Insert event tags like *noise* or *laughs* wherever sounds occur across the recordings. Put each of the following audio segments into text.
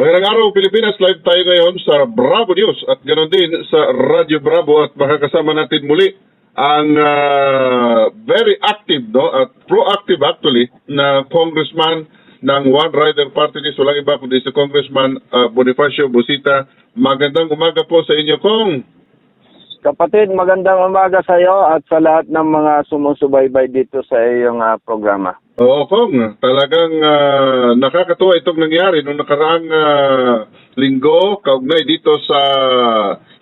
Magandang araw, Pilipinas. Live tayo ngayon sa Bravo News at ganoon din sa Radyo Bravo at makakasama natin muli ang ah, very active no at proactive actually na congressman ng One Rider Party List. Walang iba kundi si Congressman ah, Bonifacio Busita. Magandang umaga po sa inyo, Kong. Kapatid, magandang umaga sa iyo at sa lahat ng mga sumusubaybay dito sa iyong ah, programa. Oo, Kong. Talagang ah, nakakatuwa itong nangyari nung nakaraang ah, linggo kaugnay dito sa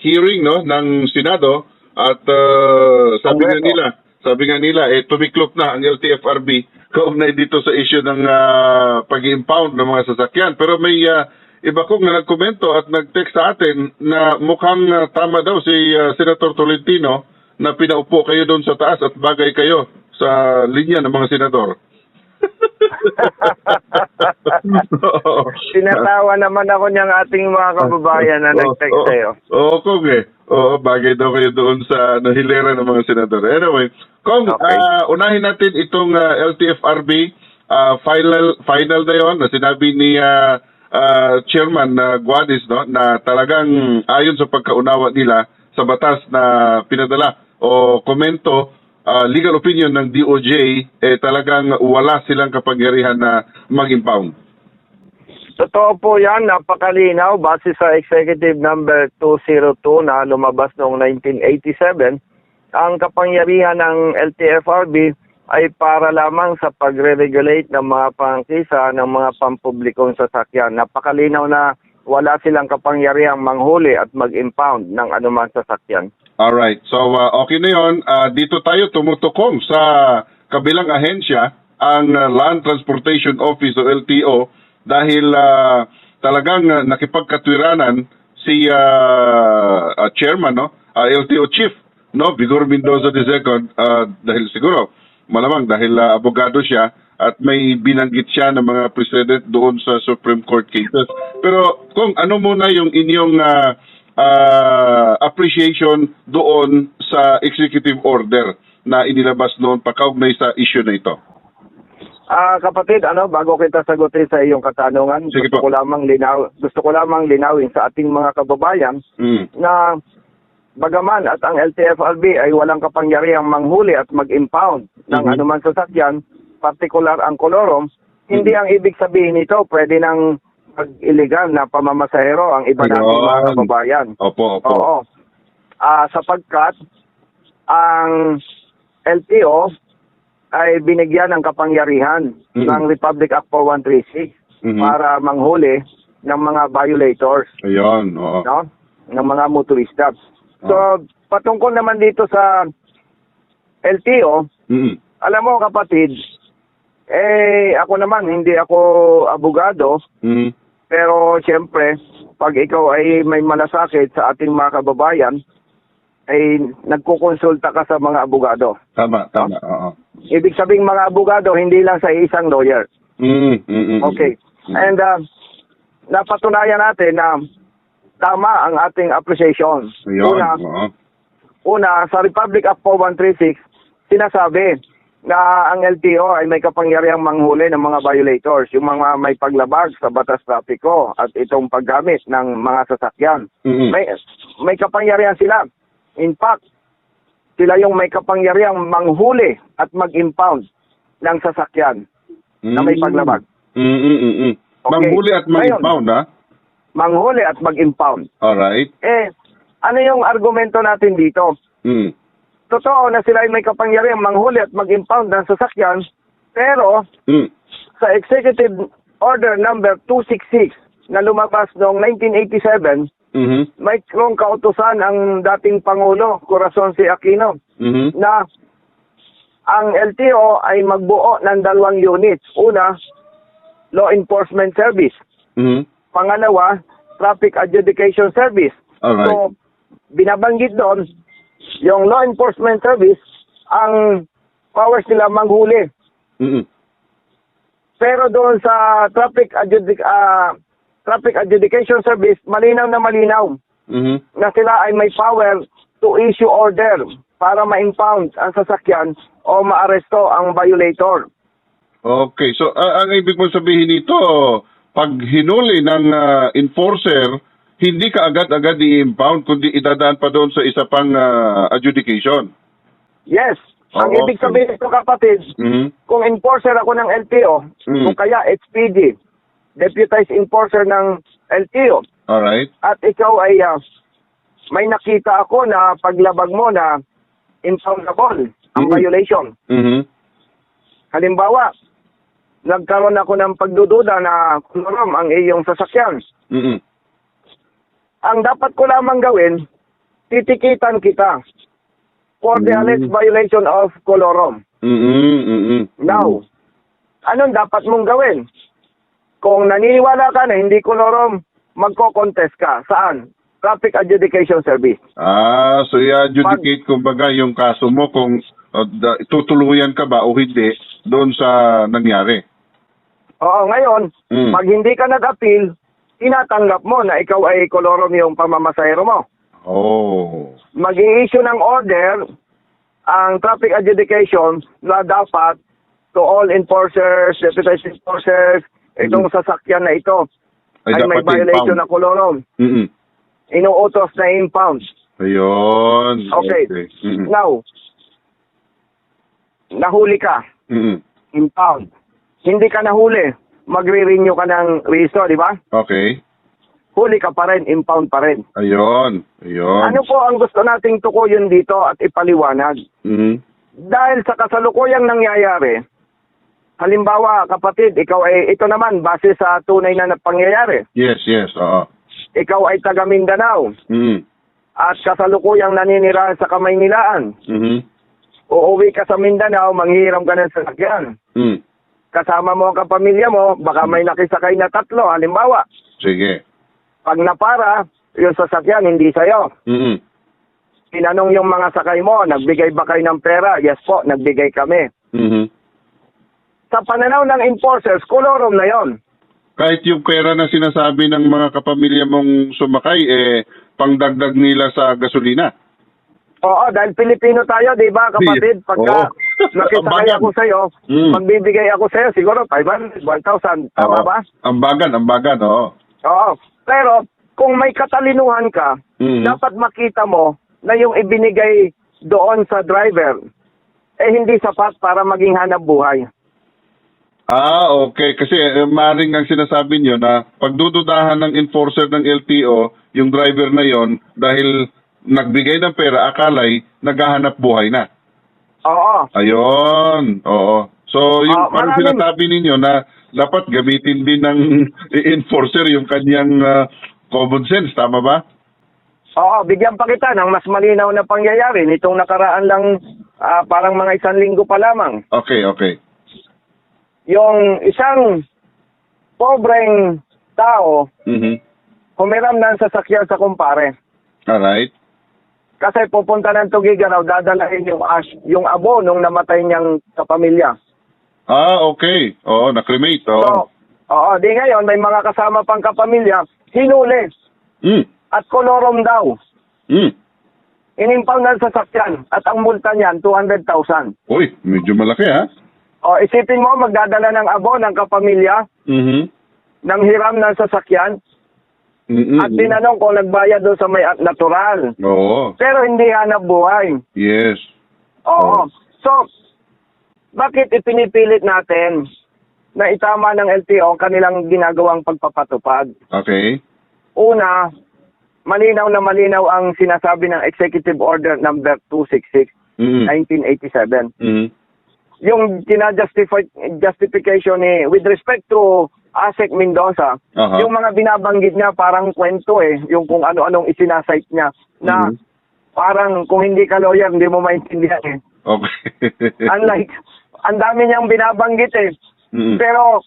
hearing no ng Senado at ah, sabi nga nila, sabi nga nila eh tumiklop na ang LTFRB kaugnay dito sa issue ng ah, pag-impound ng mga sasakyan. Pero may ah, iba kong na nagkomento at nag-text sa atin na mukhang ah, tama daw si ah, Senator Tolentino na pinaupo kayo doon sa taas at bagay kayo sa linya ng mga senador. Sinatawa naman ako niyang ating mga kababayan na nag-text oo. sa iyo. Oo, Kong eh. Oo, bagay daw kayo doon sa ano, hilera ng mga senador. Anyway, Kong, Okay. ah, unahin natin itong ah, LTFRB ah, final final na yon na sinabi ni ah, ah, Chairman na Guadis no na talagang ayon sa pagkaunawa nila sa batas na pinadala o komento ah, legal opinion ng DOJ eh talagang wala silang kapangyarihan na mag-impound. Totoo po yan, napakalinaw base sa Executive Number 202 na lumabas noong 1987. Ang kapangyarihan ng LTFRB ay para lamang sa pagre-regulate ng mga pangkisa ng mga pampublikong sasakyan. Napakalinaw na wala silang kapangyarihang manghuli at mag-impound ng anumang sasakyan. Alright. So, uh, okay na yun. Uh, dito tayo tumutukom sa kabilang ahensya, ang uh, Land Transportation Office o LTO, dahil uh, talagang uh, nakipagkatwiranan si uh, uh, chairman, no? Uh, LTO chief, no? Vigor Mendoza II, uh, dahil siguro, malamang dahil uh, abogado siya at may binanggit siya ng mga president doon sa Supreme Court cases. Pero kung ano muna yung inyong uh, uh, appreciation doon sa executive order na inilabas noon pakaugnay sa issue na ito. Ah, kapatid, ano, bago kita sagutin sa iyong katanungan, Sige gusto po. ko lamang linaw, gusto ko lamang linawin sa ating mga kababayan Mm. na bagaman at ang LTFRB ay walang kapangyarihang manghuli at mag-impound ng Mhm. anumang sasakyan, partikular ang kolorom, hindi Mhm. ang ibig sabihin nito pwede nang mag-illegal na pamamasahero ang iba nating mga Ayun. kababayan. Opo, opo. Oo. Ah, sapagkat ang LTO ay binigyan ng kapangyarihan Mhm. ng Republic Act 4136 Mhm. para manghuli ng mga violators, Ayun, oo. no? Ng mga motorista. So, patungkol naman dito sa LTO, Mm. alam mo kapatid, eh ako naman hindi ako abogado, Mm. Pero siyempre, pag ikaw ay may malasakit sa ating mga kababayan, ay nagkukonsulta ka sa mga abogado. Tama, tama. Oo. Ibig sabing mga abogado, hindi lang sa isang lawyer. Mm. Mm. mm. Okay. And uh, napatunayan natin na tama ang ating appreciation. Ayun, Una, oo. una, sa Republic Act 4136, sinasabi na ang LTO ay may kapangyarihang manghuli ng mga violators, yung mga may paglabag sa batas trapiko at itong paggamit ng mga sasakyan. Mm. May, may kapangyarihan sila. In fact, sila yung may kapangyarihang manghuli at mag-impound ng sasakyan na may paglabag. Mm. Mm. Mm. mm. Okay. Manghuli at mag-impound, ha? Manghuli at mag-impound. Alright. Eh, ano yung argumento natin dito? Mm. Totoo na sila ay may kapangyarihang manghuli at mag-impound ng sasakyan, pero Mm. sa Executive Order number 266 na lumabas noong 1987, Mhm. may krong kautusan ang dating Pangulo, Corazon C. Aquino, Mhm. na ang LTO ay magbuo ng dalawang units. Una, Law Enforcement Service. Mhm. Pangalawa, Traffic Adjudication Service. Alright. So, binabanggit doon, yung Law Enforcement Service, ang powers nila manghuli. Mhm. Pero doon sa Traffic Adjudic ah, Traffic Adjudication Service, malinaw na malinaw Mhm. na sila ay may power to issue order para ma-impound ang sasakyan o maaresto ang violator. Okay. So, ah, ang ibig mong sabihin nito, pag hinuli ng ah, enforcer, hindi ka agad-agad i-impound, kundi idadaan pa doon sa isa pang ah, adjudication. Yes. Ang Oo, ibig okay. sabihin nito kapatid, Mhm. kung enforcer ako ng LTO, Mm. kung kaya HPD, deputized enforcer ng LTO, Alright. at ikaw ay ah, may nakita ako na paglabag mo na impoundable ang Mm. violation. Mhm. Halimbawa, nagkaroon ako ng pagdududa na kolorom ang iyong sasakyan. Mhm. Ang dapat ko lamang gawin, titikitan kita for the Mm. alleged violation of colorum. Mhm. Mhm. Now, anong dapat mong gawin? Kung naniniwala ka na hindi kolorom, magko-contest ka. Saan? Traffic Adjudication Service. Ah, so i-adjudicate kumbaga yung kaso mo kung uh, da- tutuluyan ka ba o hindi doon sa nangyari. Oo, ngayon, Mm. pag hindi ka nag-appeal, tinatanggap mo na ikaw ay kolorom yung pamamasahero mo. Oh. mag issue ng order ang traffic adjudication na dapat to all enforcers, deputized enforcers, itong sasakyan na ito Ay, ay, may violation impound. ng kolorom. Mhm. Inuutos na impound. Ayun. Okay. Mhm. Now, nahuli ka, Mhm. impound. Hindi ka nahuli, magre-renew ka ng rehisto, di ba? Okay. Huli ka pa rin, impound pa rin. Ayun. Ayun. Ano po ang gusto nating tukuyin dito at ipaliwanag? Mhm. dahil sa kasalukuyang nangyayari, halimbawa kapatid, ikaw ay, ito naman, base sa tunay na pangyayari, Yes, yes. Oo. ikaw ay taga Mindanao Mhm. at kasalukuyang naninira sa Kamaynilaan. Mhm. Uuwi ka sa Mindanao, manghiram ka ng sasakyan. Mhm. Kasama mo ang kapamilya mo, baka may nakisakay na tatlo, halimbawa. Sige. Pag napara, yung sasakyan hindi sa'yo. Mhm. Tinanong yung mga sakay mo, nagbigay ba kayo ng pera? Yes po, nagbigay kami. Mhm. Sa pananaw ng enforcers, kolorom na yon. Kahit yung pera na sinasabi ng mga kapamilya mong sumakay, eh, pangdagdag nila sa gasolina. Oo, dahil Pilipino tayo, di ba kapatid? Pagka Oo. nakisakay Ambagan. ako sa'yo, Mm. magbibigay ako sa'yo siguro 500, 1,000. Tama Oo. ba? Ambagan, ambagan, oo. Oo. Pero kung may katalinuhan ka, Mhm. dapat makita mo na yung ibinigay doon sa driver, eh hindi sapat para maging hanap buhay. Ah, okay. Kasi eh, maring ang sinasabi nyo na pagdududahan ng enforcer ng LTO, yung driver na yon dahil nagbigay ng pera, akalay naghahanap buhay na. Oo. Ayun, oo. So, yung Ah, parang maraming- sinasabi ninyo na dapat gamitin din ng *laughs* enforcer yung kanyang ah, common sense, tama ba? Oo, bigyan pa kita ng mas malinaw na pangyayari nitong nakaraan lang ah, parang mga isang linggo pa lamang. Okay, okay. Yung isang pobreng tao Mhm. humiram ng sasakyan sa kumpare. Alright. Kasi pupunta ng Tugiga raw, dadalahin yung ash, yung abo nung namatay niyang kapamilya. Ah, okay. Oo, nakremate. Oo. So, oo, di ngayon, may mga kasama pang kapamilya, hinuli Mm. at kolorom daw. Mm. Inimpound ng sasakyan at ang multa niyan, 200,000. Uy, medyo malaki ha? O, isipin mo, magdadala ng abo ng kapamilya Mhm. ng hiram ng sasakyan Mm-mm. at tinanong kung nagbayad doon sa may at natural. Oo. Pero hindi hanap buhay. Yes. Oo. So, bakit ipinipilit natin na itama ng LTO ang kanilang ginagawang pagpapatupad? Okay. Una, malinaw na malinaw ang sinasabi ng Executive Order number 266, Mm-mm. 1987. Mhm. Yung tina-justify justification ni with respect to ASEC Mendoza, Aha. yung mga binabanggit niya parang kwento eh, yung kung ano-anong isinasite niya na Mhm. parang kung hindi ka lawyer, hindi mo maintindihan eh. Okay. *laughs* Unlike, ang dami niyang binabanggit eh. Mm-mm. Pero,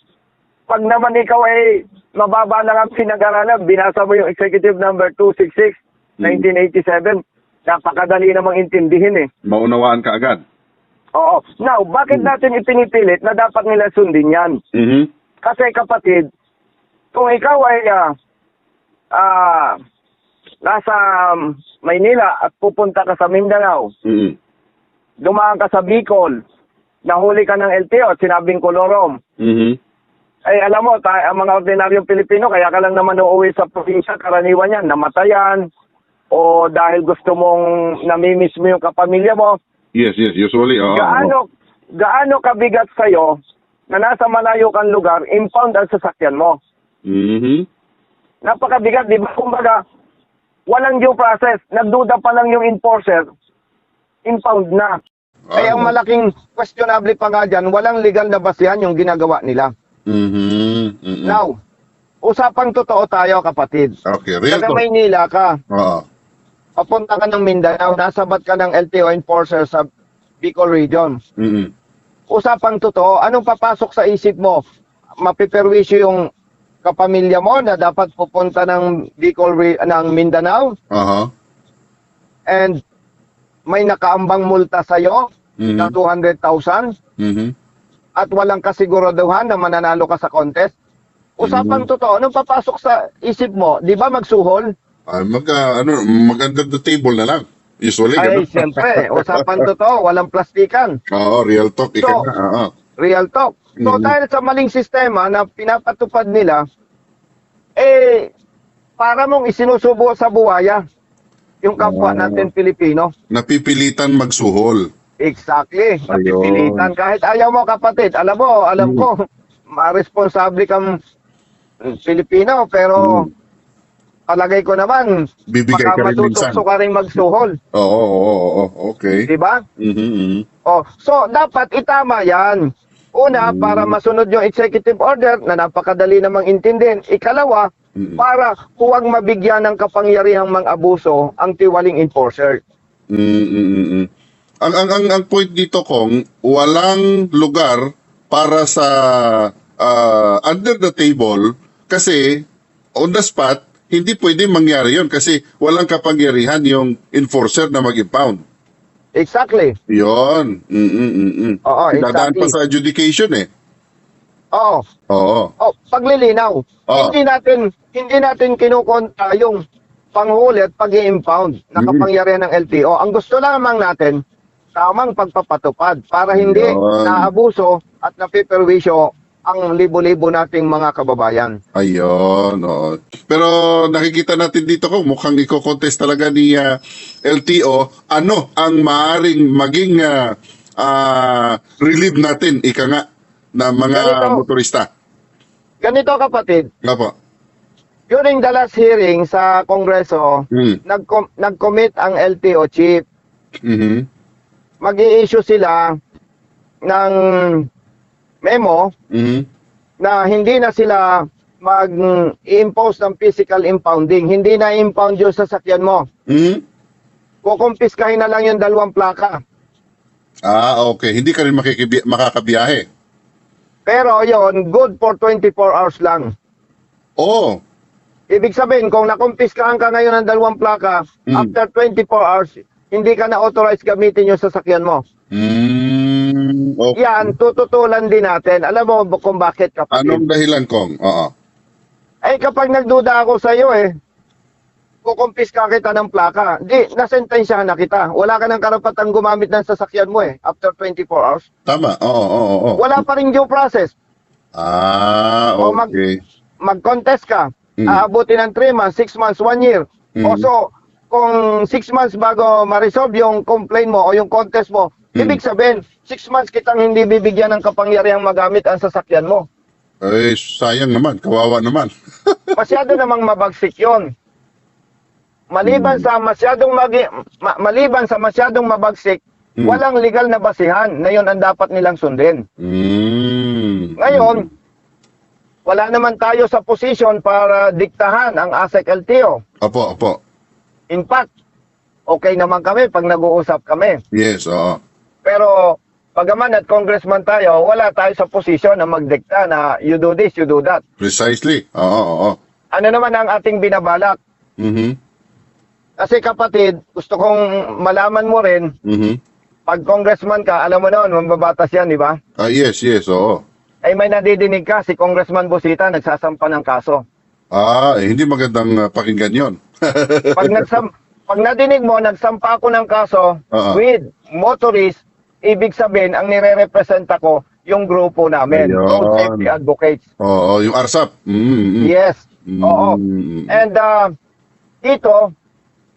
pag naman ikaw ay mababa lang ang pinag-aralan, binasa mo yung executive number 266, Mm. 1987, napakadali namang intindihin eh. Maunawaan ka agad. Oo. Now, bakit Mm. natin ipinipilit na dapat nila sundin yan? Mhm. Kasi kapatid, kung ikaw ay ah, ah, nasa Maynila at pupunta ka sa Mindanao, Mhm. dumaan ka sa Bicol, nahuli ka ng LTO at sinabing kolorom, Mhm. Ay, alam mo, tayo, ang mga ordinaryong Pilipino, kaya ka lang naman uuwi sa probinsya, karaniwan yan, namatayan, o dahil gusto mong namimiss mo yung kapamilya mo. Yes, yes, usually. oo. gaano, gaano kabigat sa'yo na nasa malayo kang lugar, impound ang sasakyan mo? Mhm. Napakabigat, di ba? Kumbaga, walang due process. Nagduda pa lang yung enforcer, impound na. Kaya ang Ah. malaking questionable pa nga dyan, walang legal na basihan yung ginagawa nila. Mhm. Mhm. Now, usapang totoo tayo kapatid. Okay, real Taga talk. Maynila ka, Oo. papunta ka ng Mindanao, nasabat ka ng LTO enforcer sa Bicol Region. Mhm. Usapang totoo, anong papasok sa isip mo? Mapiperwisyo yung kapamilya mo na dapat pupunta ng Bicol ng Mindanao Aha. and may nakaambang multa sa'yo Mhm. na 200,000 Mhm. at walang kasiguraduhan na mananalo ka sa contest. Usapang totoo, anong papasok sa isip mo? Di ba magsuhol? Ay, mag, ah, ano, mag under the table na lang. Usually, Ay, ganun. siyempre, usapan *laughs* totoo, walang plastikan. Oo, real talk. Ika So, nga. Oo. Real talk. So, Mhm. dahil sa maling sistema na pinapatupad nila, eh, para mong isinusubo sa buwaya yung kapwa Oh. natin Pilipino. Napipilitan magsuhol. Exactly. Napipilitan. Kahit ayaw mo kapatid, alam mo, alam Mm. ko, ma-responsable kang mm, Pilipino, pero palagay ko naman, Bibigay ka rin minsan. ka rin magsuhol. Oo, oo, oo, oo. Okay. Di ba? Mhm, mhm. Oh, so dapat itama 'yan. Una, Mm. para masunod yung executive order na napakadali namang intindihin. Ikalawa, Mm. para huwag mabigyan ng kapangyarihang mang-abuso ang tiwaling enforcer. Mm, mm, mm, mm. Ang, ang, ang, ang point dito, Kong, walang lugar para sa ah, under the table kasi on the spot, hindi pwede mangyari yon kasi walang kapangyarihan yung enforcer na mag-impound. Exactly. Yon. Mm, mm, mm, mm. Oo, Dadaan pa exactly. sa adjudication eh. Oo. Oo. Oh, paglilinaw. Oo. Hindi natin hindi natin kinukontra yung panghuli at pag-i-impound na Mm. kapangyarihan ng LTO. Ang gusto lamang natin, tamang pagpapatupad para hindi Yun. naabuso at napiperwisyo ang libo-libo nating mga kababayan. Ayun, oo. Pero nakikita natin dito ko, mukhang iko-contest talaga ni ah, LTO. Ano ang maaring maging ah, ah, relieve natin, ika nga, na mga Ganito. motorista? Ganito kapatid, Nga po. during the last hearing sa Kongreso, Hmm. nag- nag-commit ang LTO chief. Mhm. mag issue sila ng memo Mhm. na hindi na sila mag-impose ng physical impounding. Hindi na impound yung sasakyan mo. Mhm. Kukumpiskahin na lang yung dalawang plaka. Ah, okay. Hindi ka rin makikibi- makakabiyahe. Pero yon good for 24 hours lang. Oo. Ibig sabihin, kung nakumpiskahan ka ngayon ng dalawang plaka, Mm. after 24 hours, hindi ka na authorized gamitin yung sasakyan mo. Mm, okay. Yan, tututulan din natin. Alam mo kung bakit kapatid? Anong dahilan, Kong? Oo. Eh kapag nagduda ako sa iyo eh, kukumpiska kita ng plaka. Di, nasentensyahan na kita. Wala ka ng karapatang gumamit ng sasakyan mo eh, after 24 hours. Tama. Oo, oo, oo. Wala pa rin due process. Ah, O mag- okay. Mag-contest ka, Mm. aabuti ng 3 months, 6 months, 1 year. Mm. O so, kung 6 months bago ma-resolve yung complaint mo o yung contest mo, Mm. ibig sabihin, 6 months kitang hindi bibigyan ng kapangyarihang magamit ang sasakyan mo. Eh, sayang naman. Kawawa naman. *laughs* Masyado namang mabagsik yon. Maliban sa masyadong magi, ma- maliban sa masyadong mabagsik, Hmm. walang legal na basihan na yon ang dapat nilang sundin. Mm. Ngayon, wala naman tayo sa posisyon para diktahan ang ASEC LTO. Opo, opo. In fact, okay naman kami pag nag-uusap kami. Yes, oo. Pero pagaman at congressman tayo, wala tayo sa posisyon na magdikta na you do this, you do that. Precisely. Oo, oo. Ano naman ang ating binabalak? Mhm. Kasi kapatid, gusto kong malaman mo rin, Mhm. pag congressman ka, alam mo noon, mambabatas yan, di ba? Ah, yes, yes, oo. Ay may nadidinig ka, si Congressman Busita nagsasampa ng kaso. Ah, eh, hindi magandang ah, pakinggan 'yon. Pag, nagsam, *laughs* pag nadinig mo, nagsampa ako ng kaso Oo. with motorist, ibig sabihin, ang nire-represent ako, yung grupo namin, Ayun. Road Safety Advocates. Oo, yung ARSAP. Mm, mm. Yes. Mm, Oo. mm, And uh, dito,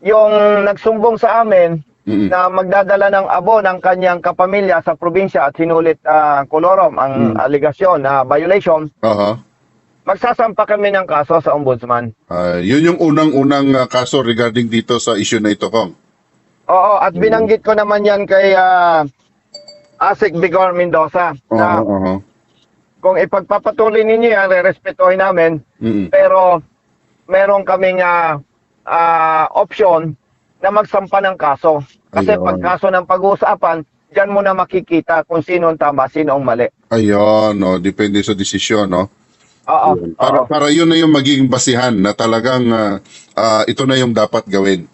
yung nagsumbong sa amin mm. na magdadala ng abo ng kanyang kapamilya sa probinsya at sinulit uh, kolorom ang Mm. aligasyon na violation, Aha. magsasampa kami ng kaso sa ombudsman. Ah, yun yung unang-unang ah, kaso regarding dito sa issue na ito, Kong. Oo, at binanggit ko naman yan kay uh, Asik Bigor Mendoza na Oo, oo. kung ipagpapatuloy ninyo yan, re-respetuhin namin, Mm. pero meron kaming ah, ah, option na magsampa ng kaso. Kasi Ayun. pag kaso ng pag-uusapan, diyan mo na makikita kung sino ang tama, sino ang mali. Ayun, no, depende sa desisyon, no. Oo. Yun. Para oo. para yun na yung magiging basihan na talagang ah, ah, ito na yung dapat gawin.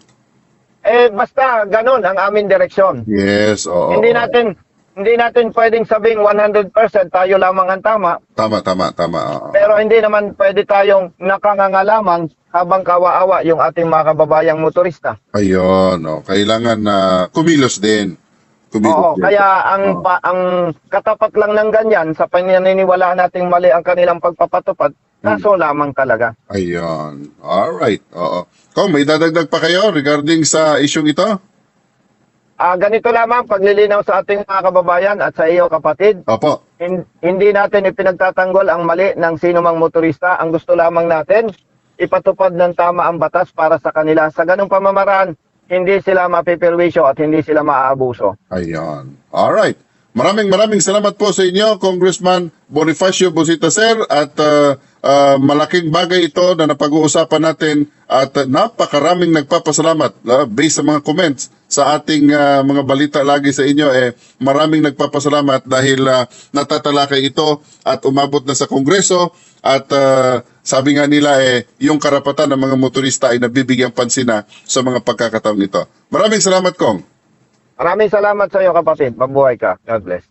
Eh basta ganun ang aming direksyon. Yes, oo. Hindi natin hindi natin pwedeng sabing 100% tayo lamang ang tama, Tama, tama, tama. oo. pero hindi naman pwede tayong nakangangalaman habang kawaawa yung ating mga kababayang motorista. Ayun, no. Kailangan na kumilos din. Kumilos Oo, din. kaya ang Oo. pa, ang katapat lang ng ganyan sa paniniwala nating mali ang kanilang pagpapatupad, kaso lamang talaga. Ayun. All right. Oo. Kung may dadagdag pa kayo regarding sa isyong ito? Ah, ganito lamang paglilinaw sa ating mga kababayan at sa iyo kapatid. Opo. Hin- hindi natin ipinagtatanggol ang mali ng sino mang motorista. Ang gusto lamang natin, ipatupad ng tama ang batas para sa kanila. Sa ganung pamamaraan, hindi sila mapipirwisyo at hindi sila maaabuso. Ayun. All right. Maraming maraming salamat po sa inyo, Congressman Bonifacio Busita Sir at uh, uh, malaking bagay ito na napag-uusapan natin at uh, napakaraming nagpapasalamat uh, based sa mga comments sa ating uh, mga balita lagi sa inyo eh maraming nagpapasalamat dahil uh, natatalakay ito at umabot na sa Kongreso at uh, sabi nga nila eh yung karapatan ng mga motorista ay nabibigyang pansin na sa mga pagkakataong ito. Maraming salamat Kong. Maraming salamat sa iyo kapatid. Mabuhay ka. God bless.